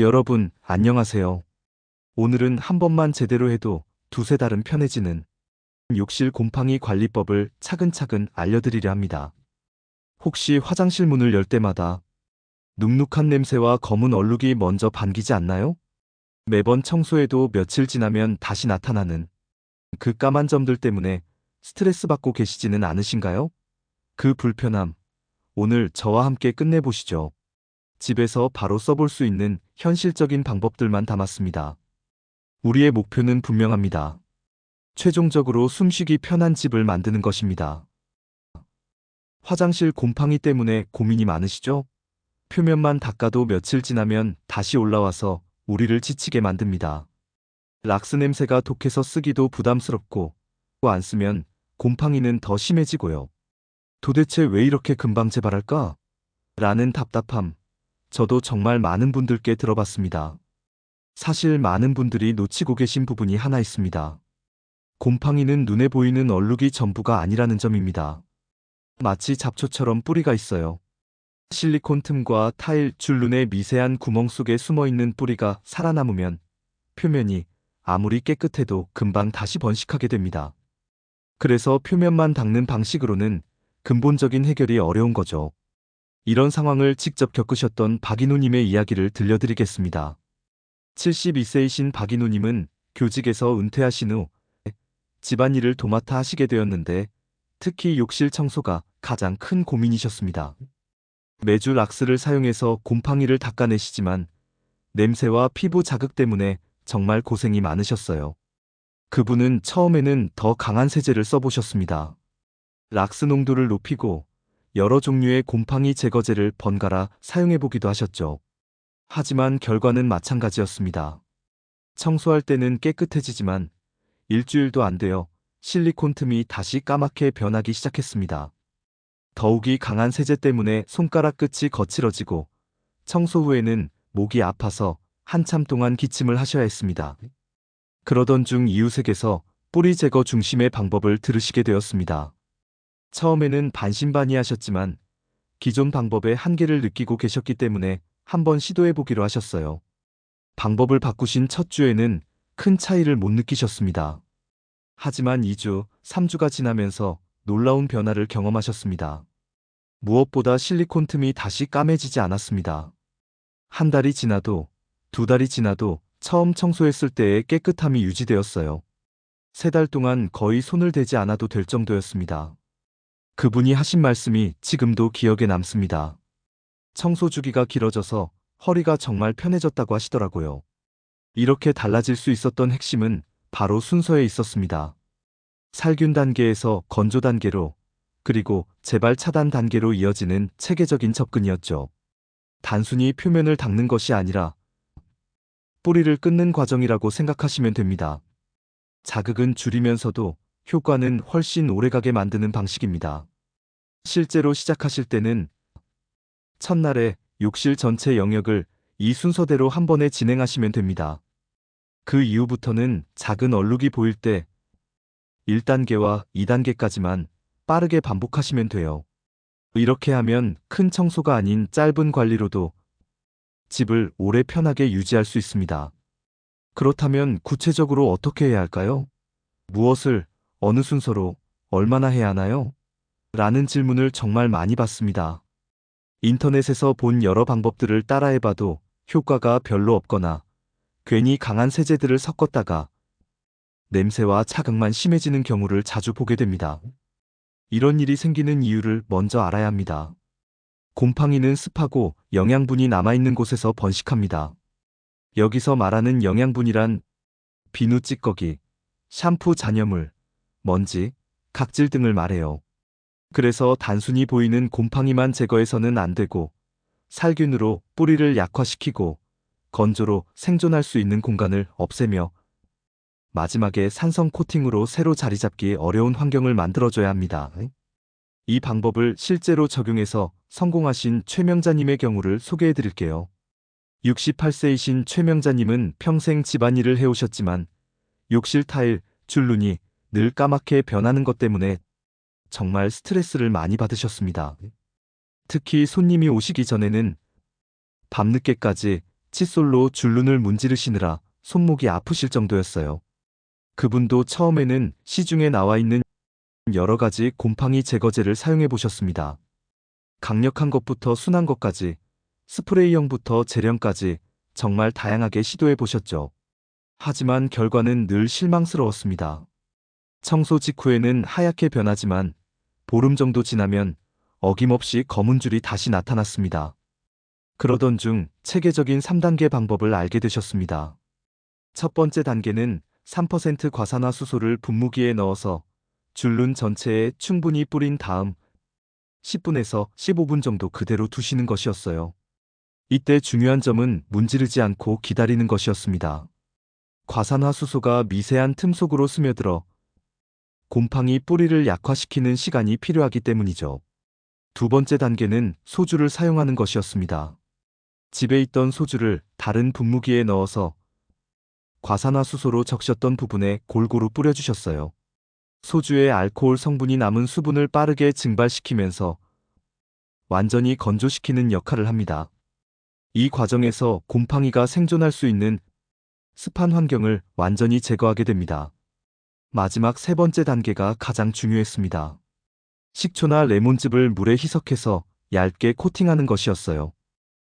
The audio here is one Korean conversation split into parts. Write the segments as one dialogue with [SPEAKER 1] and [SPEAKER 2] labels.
[SPEAKER 1] 여러분, 안녕하세요. 오늘은 한 번만 제대로 해도 두세 달은 편해지는 욕실 곰팡이 관리법을 차근차근 알려드리려 합니다. 혹시 화장실 문을 열 때마다 눅눅한 냄새와 검은 얼룩이 먼저 반기지 않나요? 매번 청소해도 며칠 지나면 다시 나타나는 그 까만 점들 때문에 스트레스 받고 계시지는 않으신가요? 그 불편함, 오늘 저와 함께 끝내보시죠. 집에서 바로 써볼 수 있는 현실적인 방법들만 담았습니다. 우리의 목표는 분명합니다. 최종적으로 숨쉬기 편한 집을 만드는 것입니다. 화장실 곰팡이 때문에 고민이 많으시죠? 표면만 닦아도 며칠 지나면 다시 올라와서 우리를 지치게 만듭니다. 락스 냄새가 독해서 쓰기도 부담스럽고 안 쓰면 곰팡이는 더 심해지고요. 도대체 왜 이렇게 금방 재발할까? 라는 답답함. 저도 정말 많은 분들께 들어봤습니다. 사실 많은 분들이 놓치고 계신 부분이 하나 있습니다. 곰팡이는 눈에 보이는 얼룩이 전부가 아니라는 점입니다. 마치 잡초처럼 뿌리가 있어요. 실리콘 틈과 타일 줄눈의 미세한 구멍 속에 숨어 있는 뿌리가 살아남으면 표면이 아무리 깨끗해도 금방 다시 번식하게 됩니다. 그래서 표면만 닦는 방식으로는 근본적인 해결이 어려운 거죠. 이런 상황을 직접 겪으셨던 박인우님의 이야기를 들려드리겠습니다. 72세이신 박인우님은 교직에서 은퇴하신 후 집안일을 도맡아 하시게 되었는데 특히 욕실 청소가 가장 큰 고민이셨습니다. 매주 락스를 사용해서 곰팡이를 닦아내시지만 냄새와 피부 자극 때문에 정말 고생이 많으셨어요. 그분은 처음에는 더 강한 세제를 써보셨습니다. 락스 농도를 높이고 여러 종류의 곰팡이 제거제를 번갈아 사용해보기도 하셨죠. 하지만 결과는 마찬가지였습니다. 청소할 때는 깨끗해지지만 일주일도 안 되어 실리콘 틈이 다시 까맣게 변하기 시작했습니다. 더욱이 강한 세제 때문에 손가락 끝이 거칠어지고 청소 후에는 목이 아파서 한참 동안 기침을 하셔야 했습니다. 그러던 중 이웃에게서 뿌리 제거 중심의 방법을 들으시게 되었습니다. 처음에는 반신반의하셨지만 기존 방법의 한계를 느끼고 계셨기 때문에 한번 시도해 보기로 하셨어요. 방법을 바꾸신 첫 주에는 큰 차이를 못 느끼셨습니다. 하지만 2주, 3주가 지나면서 놀라운 변화를 경험하셨습니다. 무엇보다 실리콘 틈이 다시 까매지지 않았습니다. 한 달이 지나도 두 달이 지나도 처음 청소했을 때의 깨끗함이 유지되었어요. 세 달 동안 거의 손을 대지 않아도 될 정도였습니다. 그분이 하신 말씀이 지금도 기억에 남습니다. 청소 주기가 길어져서 허리가 정말 편해졌다고 하시더라고요. 이렇게 달라질 수 있었던 핵심은 바로 순서에 있었습니다. 살균 단계에서 건조 단계로 그리고 재발 차단 단계로 이어지는 체계적인 접근이었죠. 단순히 표면을 닦는 것이 아니라 뿌리를 끊는 과정이라고 생각하시면 됩니다. 자극은 줄이면서도 효과는 훨씬 오래가게 만드는 방식입니다. 실제로 시작하실 때는 첫날에 욕실 전체 영역을 이 순서대로 한 번에 진행하시면 됩니다. 그 이후부터는 작은 얼룩이 보일 때 1단계와 2단계까지만 빠르게 반복하시면 돼요. 이렇게 하면 큰 청소가 아닌 짧은 관리로도 집을 오래 편하게 유지할 수 있습니다. 그렇다면 구체적으로 어떻게 해야 할까요? 무엇을 어느 순서로 얼마나 해야 하나요? 라는 질문을 정말 많이 받습니다. 인터넷에서 본 여러 방법들을 따라해봐도 효과가 별로 없거나 괜히 강한 세제들을 섞었다가 냄새와 자극만 심해지는 경우를 자주 보게 됩니다. 이런 일이 생기는 이유를 먼저 알아야 합니다. 곰팡이는 습하고 영양분이 남아있는 곳에서 번식합니다. 여기서 말하는 영양분이란 비누 찌꺼기, 샴푸 잔여물, 먼지, 각질 등을 말해요. 그래서 단순히 보이는 곰팡이만 제거해서는 안 되고 살균으로 뿌리를 약화시키고 건조로 생존할 수 있는 공간을 없애며 마지막에 산성 코팅으로 새로 자리 잡기 어려운 환경을 만들어줘야 합니다. 이 방법을 실제로 적용해서 성공하신 최명자님의 경우를 소개해 드릴게요. 68세이신 최명자님은 평생 집안일을 해오셨지만 욕실 타일, 줄눈이 늘 까맣게 변하는 것 때문에 정말 스트레스를 많이 받으셨습니다. 특히 손님이 오시기 전에는 밤늦게까지 칫솔로 줄눈을 문지르시느라 손목이 아프실 정도였어요. 그분도 처음에는 시중에 나와 있는 여러 가지 곰팡이 제거제를 사용해 보셨습니다. 강력한 것부터 순한 것까지, 스프레이형부터 재련까지 정말 다양하게 시도해 보셨죠. 하지만 결과는 늘 실망스러웠습니다. 청소 직후에는 하얗게 변하지만 보름 정도 지나면 어김없이 검은 줄이 다시 나타났습니다. 그러던 중 체계적인 3단계 방법을 알게 되셨습니다. 첫 번째 단계는 3% 과산화 수소를 분무기에 넣어서 줄눈 전체에 충분히 뿌린 다음 10분에서 15분 정도 그대로 두시는 것이었어요. 이때 중요한 점은 문지르지 않고 기다리는 것이었습니다. 과산화수소가 미세한 틈 속으로 스며들어 곰팡이 뿌리를 약화시키는 시간이 필요하기 때문이죠. 두 번째 단계는 소주를 사용하는 것이었습니다. 집에 있던 소주를 다른 분무기에 넣어서 과산화수소로 적셨던 부분에 골고루 뿌려주셨어요. 소주의 알코올 성분이 남은 수분을 빠르게 증발시키면서 완전히 건조시키는 역할을 합니다. 이 과정에서 곰팡이가 생존할 수 있는 습한 환경을 완전히 제거하게 됩니다. 마지막 세 번째 단계가 가장 중요했습니다. 식초나 레몬즙을 물에 희석해서 얇게 코팅하는 것이었어요.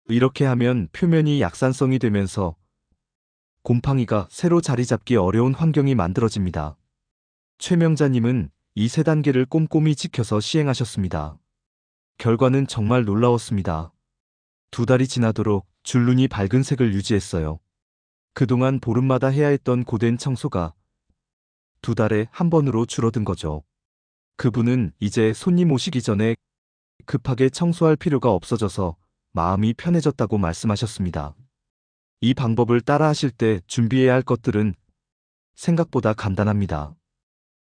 [SPEAKER 1] 이렇게 하면 표면이 약산성이 되면서 곰팡이가 새로 자리 잡기 어려운 환경이 만들어집니다. 최명자님은 이 세 단계를 꼼꼼히 지켜서 시행하셨습니다. 결과는 정말 놀라웠습니다. 두 달이 지나도록 줄눈이 밝은 색을 유지했어요. 그동안 보름마다 해야 했던 고된 청소가 두 달에 한 번으로 줄어든 거죠. 그분은 이제 손님 오시기 전에 급하게 청소할 필요가 없어져서 마음이 편해졌다고 말씀하셨습니다. 이 방법을 따라 하실 때 준비해야 할 것들은 생각보다 간단합니다.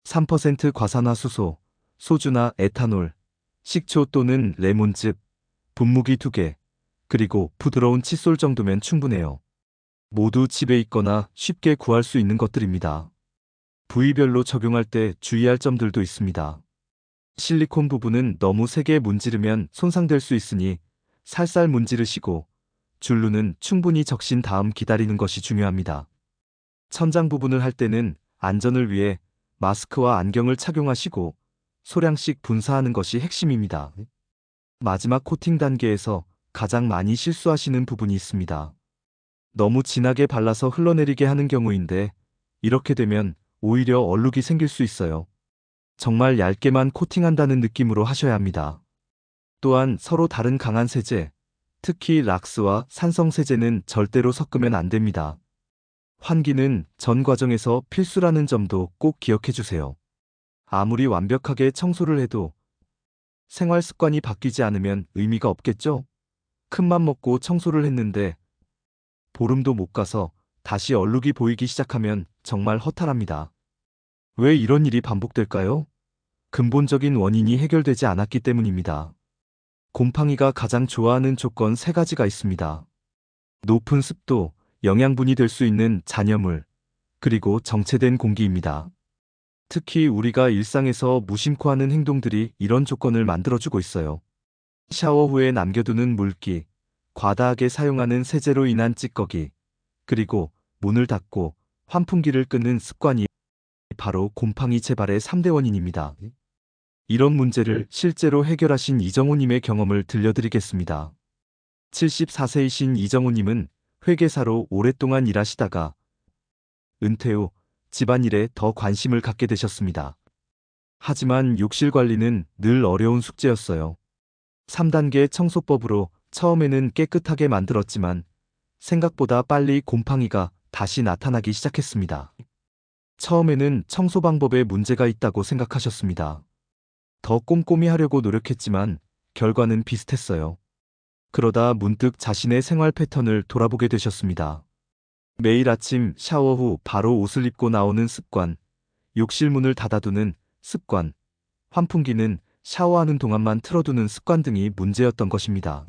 [SPEAKER 1] 3% 과산화수소, 소주나 에탄올, 식초 또는 레몬즙, 분무기 2개, 그리고 부드러운 칫솔 정도면 충분해요. 모두 집에 있거나 쉽게 구할 수 있는 것들입니다. 부위별로 적용할 때 주의할 점들도 있습니다. 실리콘 부분은 너무 세게 문지르면 손상될 수 있으니 살살 문지르시고 줄루는 충분히 적신 다음 기다리는 것이 중요합니다. 천장 부분을 할 때는 안전을 위해 마스크와 안경을 착용하시고 소량씩 분사하는 것이 핵심입니다. 마지막 코팅 단계에서 가장 많이 실수하시는 부분이 있습니다. 너무 진하게 발라서 흘러내리게 하는 경우인데 이렇게 되면 오히려 얼룩이 생길 수 있어요. 정말 얇게만 코팅한다는 느낌으로 하셔야 합니다. 또한 서로 다른 강한 세제, 특히 락스와 산성 세제는 절대로 섞으면 안 됩니다. 환기는 전 과정에서 필수라는 점도 꼭 기억해 주세요. 아무리 완벽하게 청소를 해도 생활 습관이 바뀌지 않으면 의미가 없겠죠? 큰맘 먹고 청소를 했는데 보름도 못 가서 다시 얼룩이 보이기 시작하면 정말 허탈합니다. 왜 이런 일이 반복될까요? 근본적인 원인이 해결되지 않았기 때문입니다. 곰팡이가 가장 좋아하는 조건 세 가지가 있습니다. 높은 습도, 영양분이 될 수 있는 잔여물, 그리고 정체된 공기입니다. 특히 우리가 일상에서 무심코 하는 행동들이 이런 조건을 만들어주고 있어요. 샤워 후에 남겨두는 물기, 과다하게 사용하는 세제로 인한 찌꺼기, 그리고 문을 닫고 환풍기를 끄는 습관이 바로 곰팡이 재발의 3대 원인입니다. 이런 문제를 실제로 해결하신 이정호님의 경험을 들려드리겠습니다. 74세이신 이정호님은 회계사로 오랫동안 일하시다가 은퇴 후 집안일에 더 관심을 갖게 되셨습니다. 하지만 욕실 관리는 늘 어려운 숙제였어요. 3단계 청소법으로 처음에는 깨끗하게 만들었지만 생각보다 빨리 곰팡이가 다시 나타나기 시작했습니다. 처음에는 청소 방법에 문제가 있다고 생각하셨습니다. 더 꼼꼼히 하려고 노력했지만 결과는 비슷했어요. 그러다 문득 자신의 생활 패턴을 돌아보게 되셨습니다. 매일 아침 샤워 후 바로 옷을 입고 나오는 습관, 욕실 문을 닫아두는 습관, 환풍기는 샤워하는 동안만 틀어두는 습관 등이 문제였던 것입니다.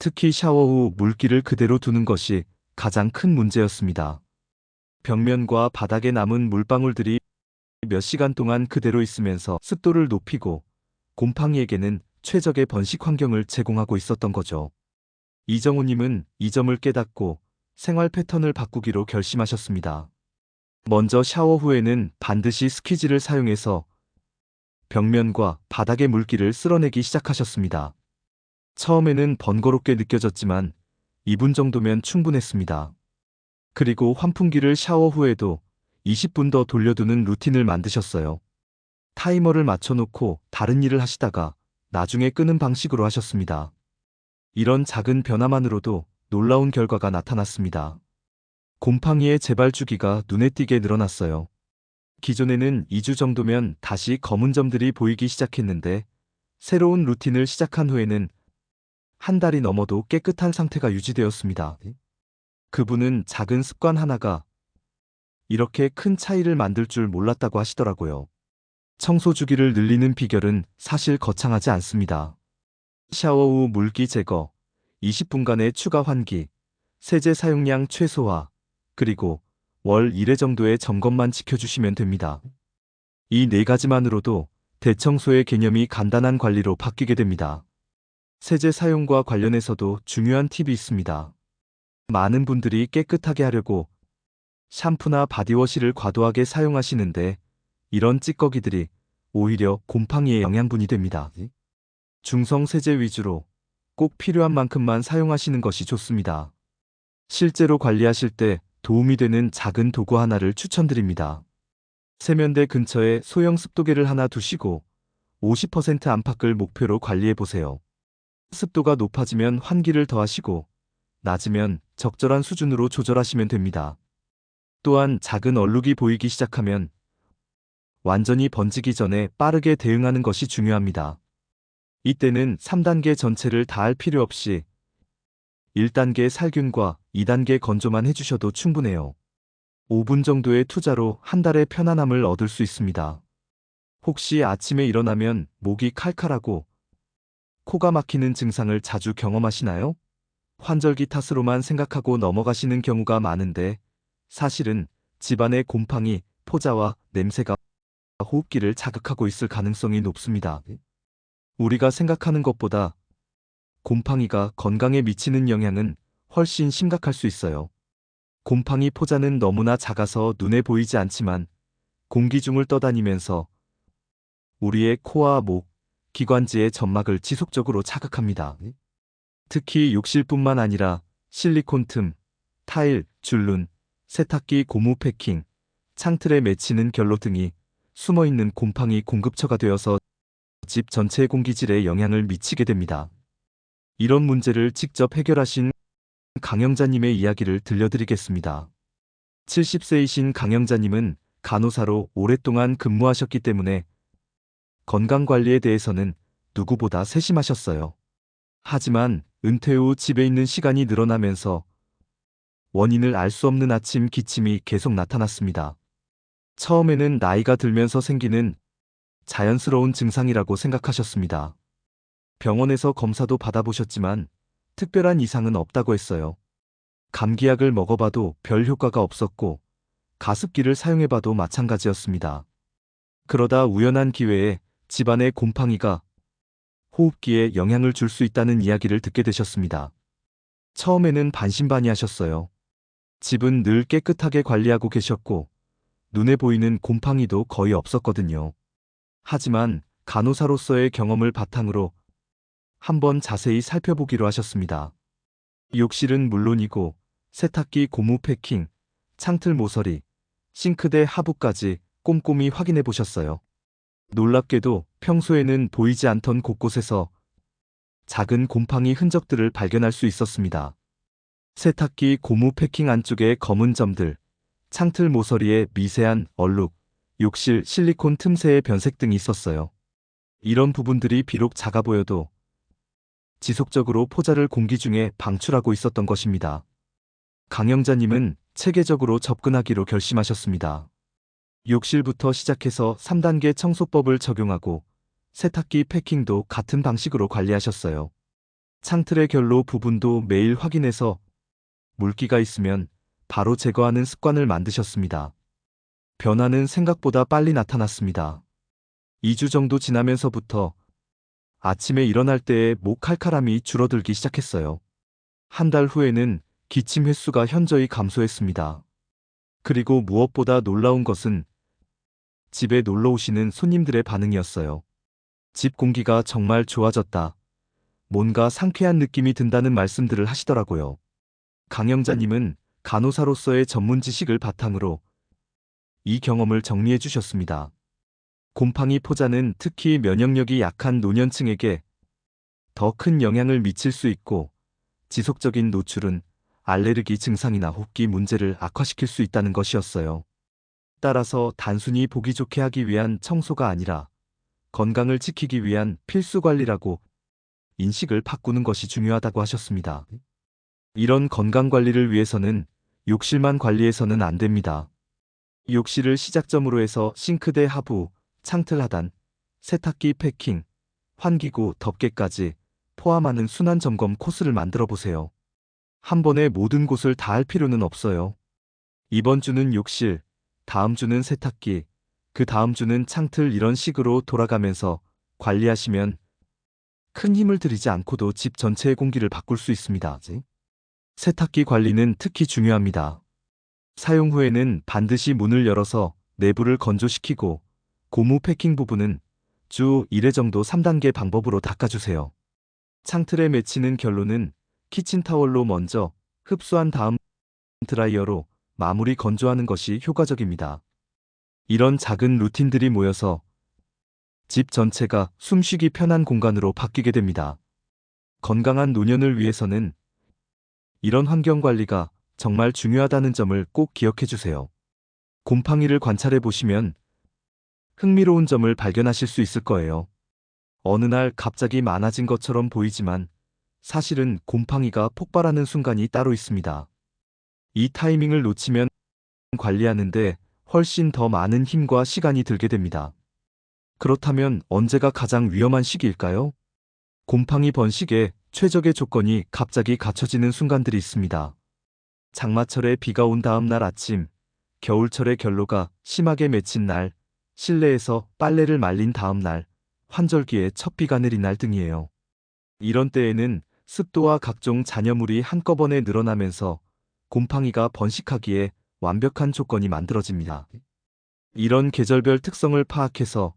[SPEAKER 1] 특히 샤워 후 물기를 그대로 두는 것이 가장 큰 문제였습니다. 벽면과 바닥에 남은 물방울들이 몇 시간 동안 그대로 있으면서 습도를 높이고 곰팡이에게는 최적의 번식 환경을 제공하고 있었던 거죠. 이정우님은 이 점을 깨닫고 생활 패턴을 바꾸기로 결심하셨습니다. 먼저 샤워 후에는 반드시 스퀴즈를 사용해서 벽면과 바닥의 물기를 쓸어내기 시작하셨습니다. 처음에는 번거롭게 느껴졌지만 2분 정도면 충분했습니다. 그리고 환풍기를 샤워 후에도 20분 더 돌려두는 루틴을 만드셨어요. 타이머를 맞춰놓고 다른 일을 하시다가 나중에 끄는 방식으로 하셨습니다. 이런 작은 변화만으로도 놀라운 결과가 나타났습니다. 곰팡이의 재발 주기가 눈에 띄게 늘어났어요. 기존에는 2주 정도면 다시 검은 점들이 보이기 시작했는데 새로운 루틴을 시작한 후에는 한 달이 넘어도 깨끗한 상태가 유지되었습니다. 그분은 작은 습관 하나가 이렇게 큰 차이를 만들 줄 몰랐다고 하시더라고요. 청소 주기를 늘리는 비결은 사실 거창하지 않습니다. 샤워 후 물기 제거, 20분간의 추가 환기, 세제 사용량 최소화, 그리고 월 1회 정도의 점검만 지켜주시면 됩니다. 이 네 가지만으로도 대청소의 개념이 간단한 관리로 바뀌게 됩니다. 세제 사용과 관련해서도 중요한 팁이 있습니다. 많은 분들이 깨끗하게 하려고 샴푸나 바디워시를 과도하게 사용하시는데 이런 찌꺼기들이 오히려 곰팡이의 영양분이 됩니다. 중성 세제 위주로 꼭 필요한 만큼만 사용하시는 것이 좋습니다. 실제로 관리하실 때 도움이 되는 작은 도구 하나를 추천드립니다. 세면대 근처에 소형 습도계를 하나 두시고 50% 안팎을 목표로 관리해 보세요. 습도가 높아지면 환기를 더하시고 낮으면 적절한 수준으로 조절하시면 됩니다. 또한 작은 얼룩이 보이기 시작하면 완전히 번지기 전에 빠르게 대응하는 것이 중요합니다. 이때는 3단계 전체를 다 할 필요 없이 1단계 살균과 2단계 건조만 해주셔도 충분해요. 5분 정도의 투자로 한 달의 편안함을 얻을 수 있습니다. 혹시 아침에 일어나면 목이 칼칼하고 코가 막히는 증상을 자주 경험하시나요? 환절기 탓으로만 생각하고 넘어가시는 경우가 많은데 사실은 집안의 곰팡이, 포자와 냄새가 호흡기를 자극하고 있을 가능성이 높습니다. 우리가 생각하는 것보다 곰팡이가 건강에 미치는 영향은 훨씬 심각할 수 있어요. 곰팡이 포자는 너무나 작아서 눈에 보이지 않지만 공기 중을 떠다니면서 우리의 코와 목, 기관지의 점막을 지속적으로 자극합니다. 특히 욕실뿐만 아니라 실리콘 틈, 타일, 줄눈, 세탁기 고무 패킹, 창틀에 맺히는 결로 등이 숨어있는 곰팡이 공급처가 되어서 집 전체의 공기질에 영향을 미치게 됩니다. 이런 문제를 직접 해결하신 강영자님의 이야기를 들려드리겠습니다. 70세이신 강영자님은 간호사로 오랫동안 근무하셨기 때문에 건강관리에 대해서는 누구보다 세심하셨어요. 하지만 은퇴 후 집에 있는 시간이 늘어나면서 원인을 알 수 없는 아침 기침이 계속 나타났습니다. 처음에는 나이가 들면서 생기는 자연스러운 증상이라고 생각하셨습니다. 병원에서 검사도 받아보셨지만 특별한 이상은 없다고 했어요. 감기약을 먹어봐도 별 효과가 없었고 가습기를 사용해봐도 마찬가지였습니다. 그러다 우연한 기회에 집안의 곰팡이가 호흡기에 영향을 줄 수 있다는 이야기를 듣게 되셨습니다. 처음에는 반신반의하셨어요. 집은 늘 깨끗하게 관리하고 계셨고 눈에 보이는 곰팡이도 거의 없었거든요. 하지만 간호사로서의 경험을 바탕으로 한번 자세히 살펴보기로 하셨습니다. 욕실은 물론이고 세탁기 고무 패킹, 창틀 모서리, 싱크대 하부까지 꼼꼼히 확인해 보셨어요. 놀랍게도 평소에는 보이지 않던 곳곳에서 작은 곰팡이 흔적들을 발견할 수 있었습니다. 세탁기 고무 패킹 안쪽의 검은 점들, 창틀 모서리에 미세한 얼룩, 욕실 실리콘 틈새의 변색 등이 있었어요. 이런 부분들이 비록 작아 보여도 지속적으로 포자를 공기 중에 방출하고 있었던 것입니다. 강영자님은 체계적으로 접근하기로 결심하셨습니다. 욕실부터 시작해서 3단계 청소법을 적용하고 세탁기 패킹도 같은 방식으로 관리하셨어요. 창틀의 결로 부분도 매일 확인해서 물기가 있으면 바로 제거하는 습관을 만드셨습니다. 변화는 생각보다 빨리 나타났습니다. 2주 정도 지나면서부터 아침에 일어날 때의 목 칼칼함이 줄어들기 시작했어요. 한 달 후에는 기침 횟수가 현저히 감소했습니다. 그리고 무엇보다 놀라운 것은 집에 놀러 오시는 손님들의 반응이었어요. 집 공기가 정말 좋아졌다. 뭔가 상쾌한 느낌이 든다는 말씀들을 하시더라고요. 강영자님은 간호사로서의 전문 지식을 바탕으로 이 경험을 정리해 주셨습니다. 곰팡이 포자는 특히 면역력이 약한 노년층에게 더 큰 영향을 미칠 수 있고 지속적인 노출은 알레르기 증상이나 호흡기 문제를 악화시킬 수 있다는 것이었어요. 따라서 단순히 보기 좋게 하기 위한 청소가 아니라 건강을 지키기 위한 필수 관리라고 인식을 바꾸는 것이 중요하다고 하셨습니다. 이런 건강 관리를 위해서는 욕실만 관리해서는 안 됩니다. 욕실을 시작점으로 해서 싱크대 하부, 창틀 하단, 세탁기 패킹, 환기구 덮개까지 포함하는 순환 점검 코스를 만들어 보세요. 한 번에 모든 곳을 다 할 필요는 없어요. 이번 주는 욕실, 다음 주는 세탁기, 그 다음 주는 창틀 이런 식으로 돌아가면서 관리하시면 큰 힘을 들이지 않고도 집 전체의 공기를 바꿀 수 있습니다. 세탁기 관리는 특히 중요합니다. 사용 후에는 반드시 문을 열어서 내부를 건조시키고 고무 패킹 부분은 주 1회 정도 3단계 방법으로 닦아주세요. 창틀에 맺히는 결로는 키친타월로 먼저 흡수한 다음 드라이어로 마무리 건조하는 것이 효과적입니다. 이런 작은 루틴들이 모여서 집 전체가 숨쉬기 편한 공간으로 바뀌게 됩니다. 건강한 노년을 위해서는 이런 환경 관리가 정말 중요하다는 점을 꼭 기억해 주세요. 곰팡이를 관찰해 보시면 흥미로운 점을 발견하실 수 있을 거예요. 어느 날 갑자기 많아진 것처럼 보이지만 사실은 곰팡이가 폭발하는 순간이 따로 있습니다. 이 타이밍을 놓치면 관리하는데 훨씬 더 많은 힘과 시간이 들게 됩니다. 그렇다면 언제가 가장 위험한 시기일까요? 곰팡이 번식의 최적의 조건이 갑자기 갖춰지는 순간들이 있습니다. 장마철에 비가 온 다음 날 아침, 겨울철에 결로가 심하게 맺힌 날, 실내에서 빨래를 말린 다음 날, 환절기에 첫 비가 내린 날 등이에요. 이런 때에는 습도와 각종 잔여물이 한꺼번에 늘어나면서 곰팡이가 번식하기에 완벽한 조건이 만들어집니다. 이런 계절별 특성을 파악해서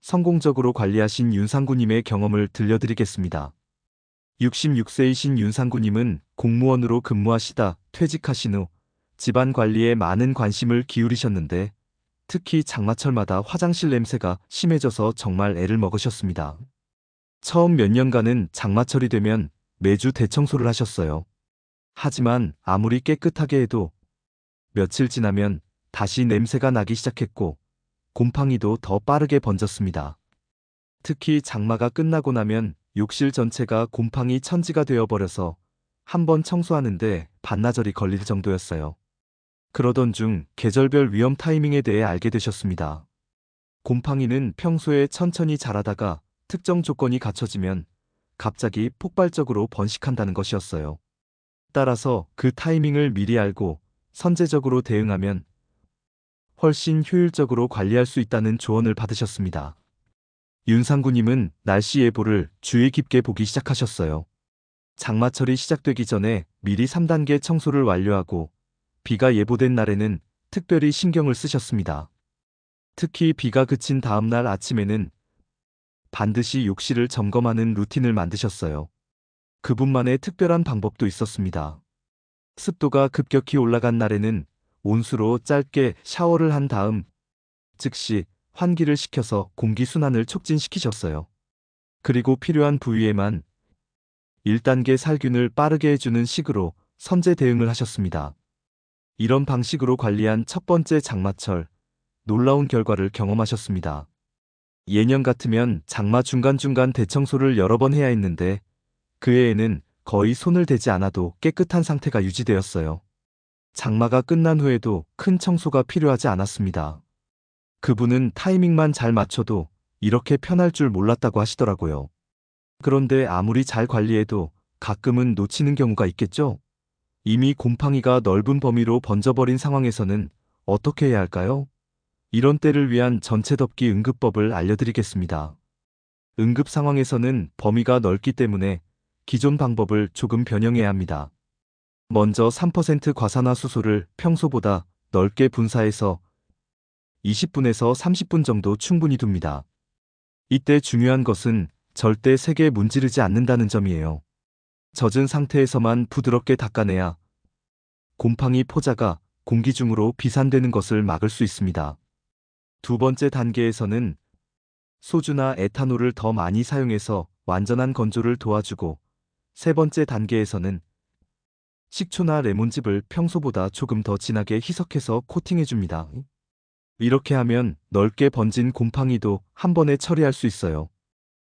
[SPEAKER 1] 성공적으로 관리하신 윤상구님의 경험을 들려드리겠습니다. 66세이신 윤상구님은 공무원으로 근무하시다 퇴직하신 후 집안 관리에 많은 관심을 기울이셨는데 특히 장마철마다 화장실 냄새가 심해져서 정말 애를 먹으셨습니다. 처음 몇 년간은 장마철이 되면 매주 대청소를 하셨어요. 하지만 아무리 깨끗하게 해도 며칠 지나면 다시 냄새가 나기 시작했고 곰팡이도 더 빠르게 번졌습니다. 특히 장마가 끝나고 나면 욕실 전체가 곰팡이 천지가 되어버려서 한 번 청소하는데 반나절이 걸릴 정도였어요. 그러던 중 계절별 위험 타이밍에 대해 알게 되셨습니다. 곰팡이는 평소에 천천히 자라다가 특정 조건이 갖춰지면 갑자기 폭발적으로 번식한다는 것이었어요. 따라서 그 타이밍을 미리 알고 선제적으로 대응하면 훨씬 효율적으로 관리할 수 있다는 조언을 받으셨습니다. 윤상구님은 날씨 예보를 주의 깊게 보기 시작하셨어요. 장마철이 시작되기 전에 미리 3단계 청소를 완료하고 비가 예보된 날에는 특별히 신경을 쓰셨습니다. 특히 비가 그친 다음 날 아침에는 반드시 욕실을 점검하는 루틴을 만드셨어요. 그분만의 특별한 방법도 있었습니다. 습도가 급격히 올라간 날에는 온수로 짧게 샤워를 한 다음 즉시 환기를 시켜서 공기순환을 촉진시키셨어요. 그리고 필요한 부위에만 1단계 살균을 빠르게 해주는 식으로 선제 대응을 하셨습니다. 이런 방식으로 관리한 첫 번째 장마철, 놀라운 결과를 경험하셨습니다. 예년 같으면 장마 중간중간 대청소를 여러 번 해야 했는데 그 해에는 거의 손을 대지 않아도 깨끗한 상태가 유지되었어요. 장마가 끝난 후에도 큰 청소가 필요하지 않았습니다. 그분은 타이밍만 잘 맞춰도 이렇게 편할 줄 몰랐다고 하시더라고요. 그런데 아무리 잘 관리해도 가끔은 놓치는 경우가 있겠죠? 이미 곰팡이가 넓은 범위로 번져버린 상황에서는 어떻게 해야 할까요? 이런 때를 위한 전체 덮기 응급법을 알려드리겠습니다. 응급 상황에서는 범위가 넓기 때문에 기존 방법을 조금 변형해야 합니다. 먼저 3% 과산화수소를 평소보다 넓게 분사해서 20분에서 30분 정도 충분히 둡니다. 이때 중요한 것은 절대 세게 문지르지 않는다는 점이에요. 젖은 상태에서만 부드럽게 닦아내야 곰팡이 포자가 공기 중으로 비산되는 것을 막을 수 있습니다. 두 번째 단계에서는 소주나 에탄올을 더 많이 사용해서 완전한 건조를 도와주고 세 번째 단계에서는 식초나 레몬즙을 평소보다 조금 더 진하게 희석해서 코팅해줍니다. 이렇게 하면 넓게 번진 곰팡이도 한 번에 처리할 수 있어요.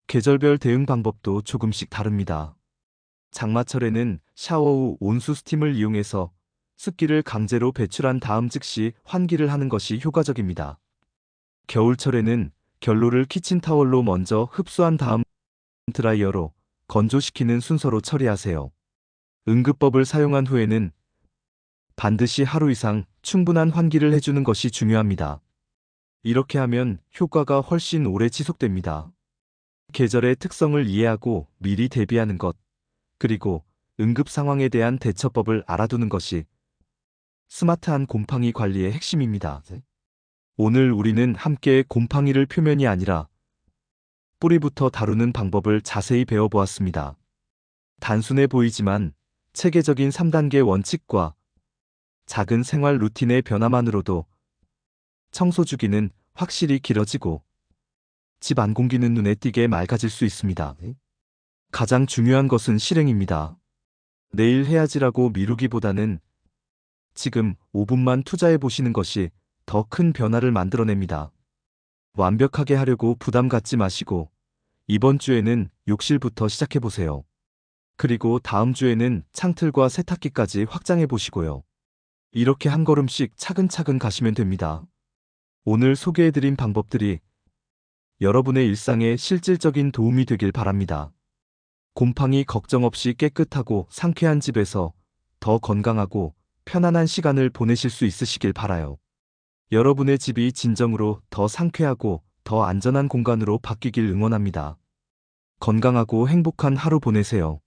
[SPEAKER 1] 계절별 대응 방법도 조금씩 다릅니다. 장마철에는 샤워 후 온수 스팀을 이용해서 습기를 강제로 배출한 다음 즉시 환기를 하는 것이 효과적입니다. 겨울철에는 결로를 키친타월로 먼저 흡수한 다음 드라이어로 건조시키는 순서로 처리하세요. 응급법을 사용한 후에는 반드시 하루 이상 충분한 환기를 해주는 것이 중요합니다. 이렇게 하면 효과가 훨씬 오래 지속됩니다. 계절의 특성을 이해하고 미리 대비하는 것, 그리고 응급 상황에 대한 대처법을 알아두는 것이 스마트한 곰팡이 관리의 핵심입니다. 오늘 우리는 함께 곰팡이를 표면이 아니라 뿌리부터 다루는 방법을 자세히 배워보았습니다. 단순해 보이지만 체계적인 3단계 원칙과 작은 생활 루틴의 변화만으로도 청소 주기는 확실히 길어지고 집 안 공기는 눈에 띄게 맑아질 수 있습니다. 가장 중요한 것은 실행입니다. 내일 해야지라고 미루기보다는 지금 5분만 투자해 보시는 것이 더 큰 변화를 만들어냅니다. 완벽하게 하려고 부담 갖지 마시고 이번 주에는 욕실부터 시작해 보세요. 그리고 다음 주에는 창틀과 세탁기까지 확장해 보시고요. 이렇게 한 걸음씩 차근차근 가시면 됩니다. 오늘 소개해드린 방법들이 여러분의 일상에 실질적인 도움이 되길 바랍니다. 곰팡이 걱정 없이 깨끗하고 상쾌한 집에서 더 건강하고 편안한 시간을 보내실 수 있으시길 바라요. 여러분의 집이 진정으로 더 상쾌하고 더 안전한 공간으로 바뀌길 응원합니다. 건강하고 행복한 하루 보내세요.